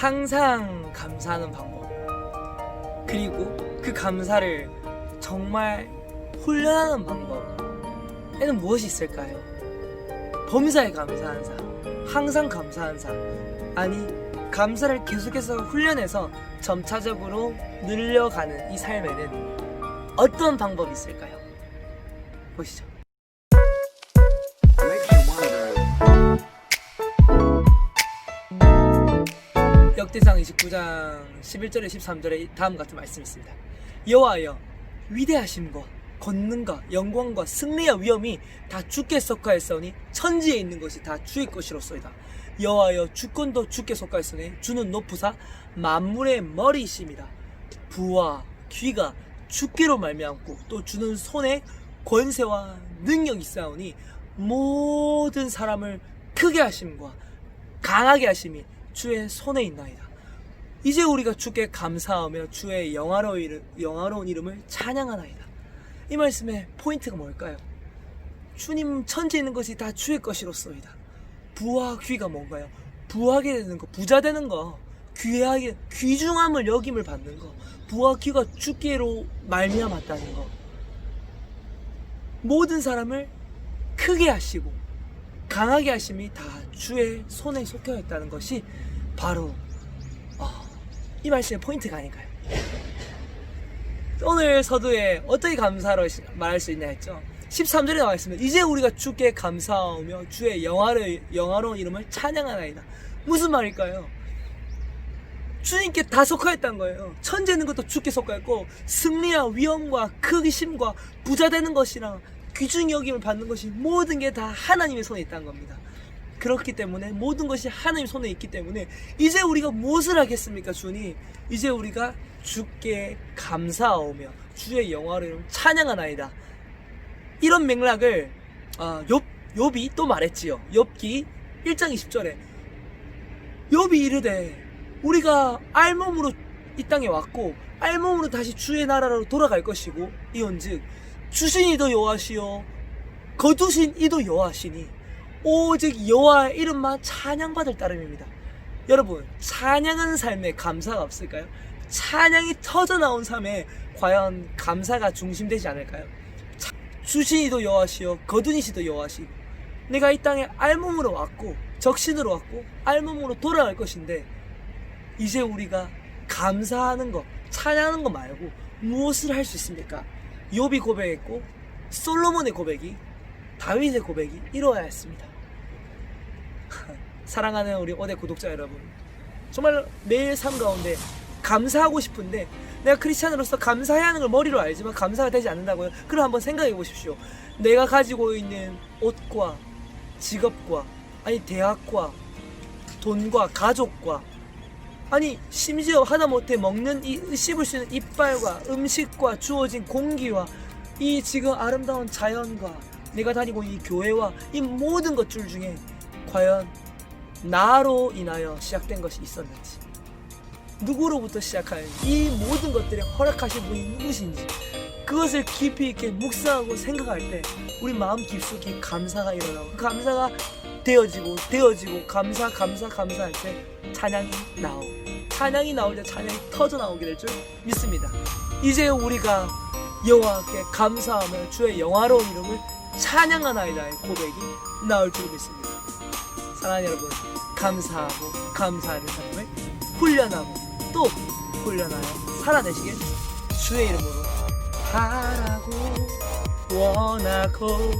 항상 감사하는 방법 그리고 그 감사를 정말 훈련하는 방법에는 무엇이 있을까요? 범사에 감사한 삶, 항상 감사한 삶, 아니 감사를 계속해서 훈련해서 점차적으로 늘려가는 이 삶에는 어떤 방법이 있을까요? 보시죠. 역대상 29장 11절에 13절에 다음 같은 말씀이 있습니다. 여호와여 위대하심과 권능과 영광과 승리와 위엄이 다 주께 속하였으니 천지에 있는 것이 다 주의 것이로소이다. 여호와여 주권도 주께 속하였으니 주는 높으사 만물의 머리이심이다. 부와 귀가 주께로 말미암고 또 주는 손에 권세와 능력이 있사오니 모든 사람을 크게 하심과 강하게 하심이 주의 손에 있나이다. 이제 우리가 주께 감사하며 주의 영화로운, 이름, 영화로운 이름을 찬양하나이다. 이 말씀의 포인트가 뭘까요? 주님 천지에 있는 것이 다 주의 것이로소이다. 부와 귀가 뭔가요? 부하게 되는 거, 부자 되는 거, 귀하게 귀중함을 여김을 받는 거, 부와 귀가 주께로 말미암았다는 거. 모든 사람을 크게 하시고 강하게 하심이 다 주의 손에 속혀 있다는 것이 바로 어, 이 말씀의 포인트가 아닐까요? 오늘 서두에 어떻게 감사로 시- 말할 수 있냐 했죠. 13절에 나와 있습니다. 이제 우리가 주께 감사하며 주의 영화로, 영화로운 이름을 찬양하나이다. 무슨 말일까요? 주님께 다 속하였다는 거예요. 천재는 것도 주께 속하였고 승리와 위엄과 크기심과 부자 되는 것이랑 귀중 여김을 받는 것이 모든 게 다 하나님의 손에 있다는 겁니다. 그렇기 때문에 모든 것이 하나님 손에 있기 때문에 이제 우리가 무엇을 하겠습니까, 주님? 이제 우리가 주께 감사하오며 주의 영화를 찬양하나이다. 이런 맥락을 아, 욥 욥이 또 말했지요. 욥기 1장 20절에 욥이 이르되 우리가 알몸으로 이 땅에 왔고 알몸으로 다시 주의 나라로 돌아갈 것이고 이온즉 주신 이도 여호와시요 거두신 이도 여호와시니 오직 여호와의 이름만 찬양받을 따름입니다. 여러분 찬양하는 삶에 감사가 없을까요? 찬양이 터져 나온 삶에 과연 감사가 중심되지 않을까요? 차- 주신 이도 여호와시요 거두니시도 여호와시고 내가 이 땅에 알몸으로 왔고 적신으로 왔고 알몸으로 돌아갈 것인데 이제 우리가 감사하는 거, 찬양하는 거 말고 무엇을 할 수 있습니까? 욥이 고백했고 솔로몬의 고백이 다윗의 고백이 이루어야 했습니다. 사랑하는 우리 오대 구독자 여러분, 정말 매일 삶 가운데 감사하고 싶은데 내가 크리스찬으로서 감사해야 하는 걸 머리로 알지만 감사가 되지 않는다고요. 그럼 한번 생각해 보십시오. 내가 가지고 있는 옷과 직업과 아니 대학과 돈과 가족과 아니 심지어 하다못해 먹는 이 씹을 수 있는 이빨과 음식과 주어진 공기와 이 지금 아름다운 자연과 내가 다니고 있는 이 교회와 이 모든 것들 중에 과연 나로 인하여 시작된 것이 있었는지 누구로부터 시작하여 이 모든 것들에 허락하신 분이 누구신지 그것을 깊이 있게 묵상하고 생각할 때 우리 마음 깊숙이 감사가 일어나고 그 감사가 되어지고 되어지고 감사 감사 감사할 때 찬양이 나오고 찬양이 때 찬양이 터져 나오게 될 줄 믿습니다. 이제 우리가 여호와께 감사하며 주의 영화로운 이름을 찬양하나이다의 고백이 나올 줄 믿습니다. 사랑하는 여러분, 감사하고 감사하는 삶을 훈련하고 또 훈련하여 살아내시길 주의 이름으로 바라고 원하고